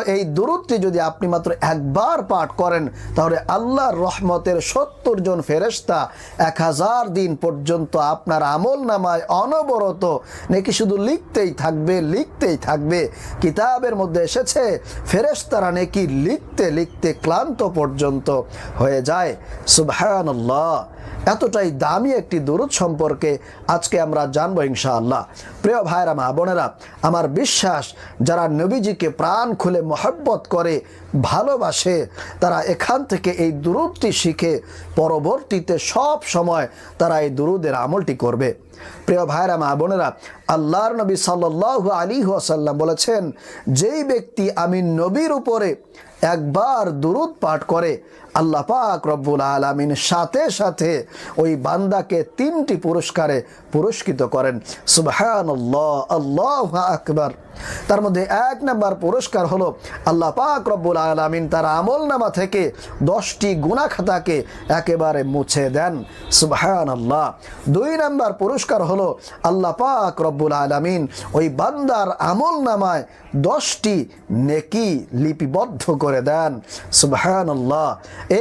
এই দুরুদটি যদি আপনি মাত্র একবার পাঠ করেন, তাহলে আল্লাহর রহমতের সত্তর জন ফেরেশতা এক হাজার দিন পর্যন্ত আপনার আমল নামায় অনবরত। নাকি শুধু লিখতেই থাকবে লিখতেই থাকবে। কিতাবের মধ্যে এসেছে, ফেরেশতারা নাকি লিখতে লিখতে ক্লান্ত পর্যন্ত হয়ে যায়। সুবহানাল্লাহ। এতটাই দামি একটি দরুদ সম্পর্কে আজকে আমরা জানব ইনশাআল্লাহ। প্রিয় ভাইরা মা বোনেরা, আমার বিশ্বাস, যারা নবীজিকে প্রাণ খুলে মহব্বত করে ভালোবাসে, তারা এখান থেকে এই দুরুদটি শিখে পরবর্তীতে সব সময় তারা এই দুরুদের আমলটি করবে। প্রিয় ভাইরা, মা বোনেরা, আল্লাহর নবী সাল্লাহ আলী ওয়াসাল্লাম বলেছেন, যেই ব্যক্তি আমি নবীর উপরে একবার দুরুদ পাঠ করে, আল্লাহ পাক রব্বুল আলমিন সাথে সাথে ওই বান্দাকে তিনটি পুরস্কারে পুরস্কৃত করেন। সুবহান আল্লাহ আকবার। তার মধ্যে এক নাম্বার পুরস্কার হলো, আল্লাহ পাক রব্বুল আলমিন তার আমল নামা থেকে দশটি গুণা খাতাকে একেবারে মুছে দেন। সুবহান আল্লাহ দুই নাম্বার পুরস্কার হলো আল্লাহ পাক রব্বুল আলমিন ওই বান্দার আমল নামায় দশটি নেকি লিপিবদ্ধ করে দেন। সুবহান আল্লাহ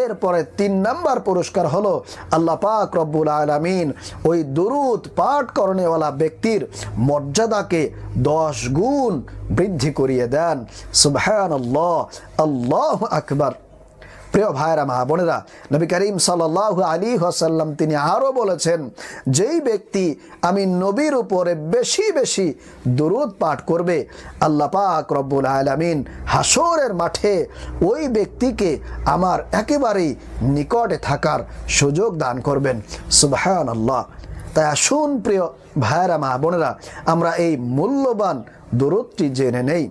এরপরে তিন নাম্বার পুরস্কার হলো আল্লাহ পাক রব্বুল আলমিন ওই দুরুদ পাঠ করণেওয়ালা ব্যক্তির মর্যাদাকে দশ গুণ বৃদ্ধি করিয়ে দেন। সুবহান আল্লাহ আল্লাহ আকবার। প্রিয় ভাইরা মা বোনেরা, নবী করিম সাল্লাহ আলী হাসাল্লাম তিনি আরও বলেছেন, যেই ব্যক্তি আমি নবীর উপরে বেশি বেশি দুরুদ পাঠ করবে, আল্লাহ পাক রব্বুল আলমিন হাসরের মাঠে ওই ব্যক্তিকে আমার একেবারেই নিকটে থাকার সুযোগ দান করবেন। সুবাহান আল্লাহ তাই আসুন প্রিয় ভাইরা মা বোনেরা, আমরা এই মূল্যবান দূরত্বটি জেনে নেই।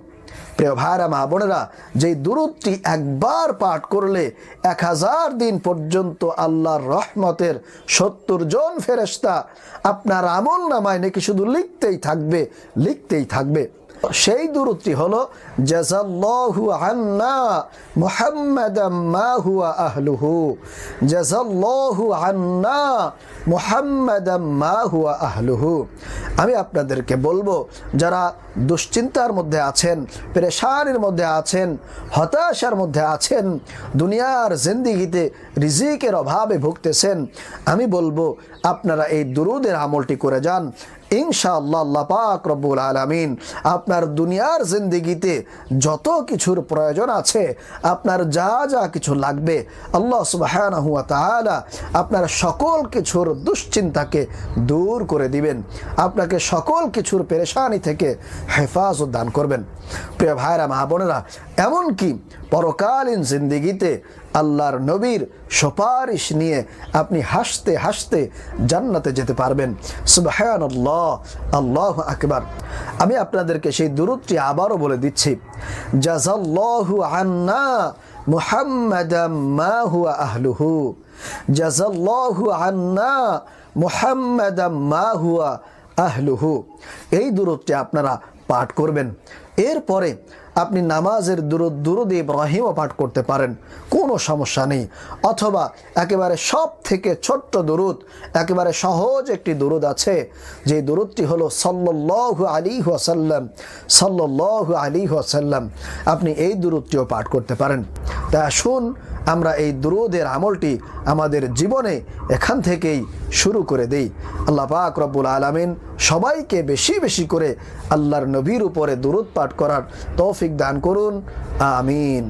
প্রিয় ভাইরা মা বোনেরা, যেই দূরত্বটি একবার পাঠ করলে এক হাজার দিন পর্যন্ত আল্লাহর রহমতের সত্তর জন ফেরেস্তা আপনার আমল নামায় নাকি শুধু লিখতেই থাকবে লিখতেই থাকবে। সেই দূরত্বটি হলো জাজাল্লাহু আন্না মুহাম্মাদাম মা হুয়া আহলুহু। জাজাল্লাহু আন্না মুহাম্মাদাম মা হুয়া আহলুহু। আমি আপনাদেরকে বলব, যারা দুশ্চিন্তার মধ্যে আছেন, পেরেশানির মধ্যে আছেন, হতাশার মধ্যে আছেন, দুনিয়ার জিন্দিগিতে রিজিকের অভাবে ভুগতেছেন, আমি বলব, আপনারা এই দুরুদের আমলটি করে যান। ইনশাআল্লাহ আল্লাহ পাক রব্বুল আলমিন আপনার দুনিয়ার জিন্দিগিতে যত কিছুর প্রয়োজন আছে, আপনার যা যা কিছু লাগবে, আল্লাহ সুবাহানাহু তাআলা আপনার সকল কিছুর দুশ্চিন্তাকে দূর করে দিবেন। আপনাকে সকল কিছুর পেরেশানি থেকে হেফাজত দান করবেন। প্রিয় ভাইরা, মা বোনেরা, এমনকি পরকালীন জিন্দিগিতে আল্লাহর নবীর সুপারিশ নিয়ে আপনি হাসতে হাসতে জান্নাতে যেতে পারবেন। সুবাহান আল্লাহ আল্লাহ আকবার। আমি আপনাদেরকে সেই দূরত্বটি আবারও বলে দিচ্ছি। জাজাল্লাহু আন্না মুহাম্মাদাম মা হুয়া আহলুহু। জাজাল্লাহু আন্না মুহাম্মাদাম মা হুয়া আহলুহু। এই দূরত্বটি আপনারা পাঠ করবেন। এরপরে আপনি নামাজের দুরুদ দুরুদ ইব্রাহিমও পাঠ করতে পারেন, কোনো সমস্যা নেই। অথবা একেবারে সব থেকে ছোট্ট দুরুদ, একেবারে সহজ একটি দুরুদ আছে, যে দুরুদটি হলো সল্লু আলী ওয়াসাল্লাম সল্লু আলী ওয়াসাল্লাম। আপনি এই দুরুদটিও পাঠ করতে পারেন। তা আসুন, আমরা এই দুরুদের আমলটি আমাদের জীবনে এখান থেকেই শুরু করে দেই। আল্লাহ পাক রব্বুল আলমিন সবাইকে বেশি বেশি করে আল্লাহর নবীর উপরে দুরুদ পাঠ করার তৌফিক দান করুন। আমিন।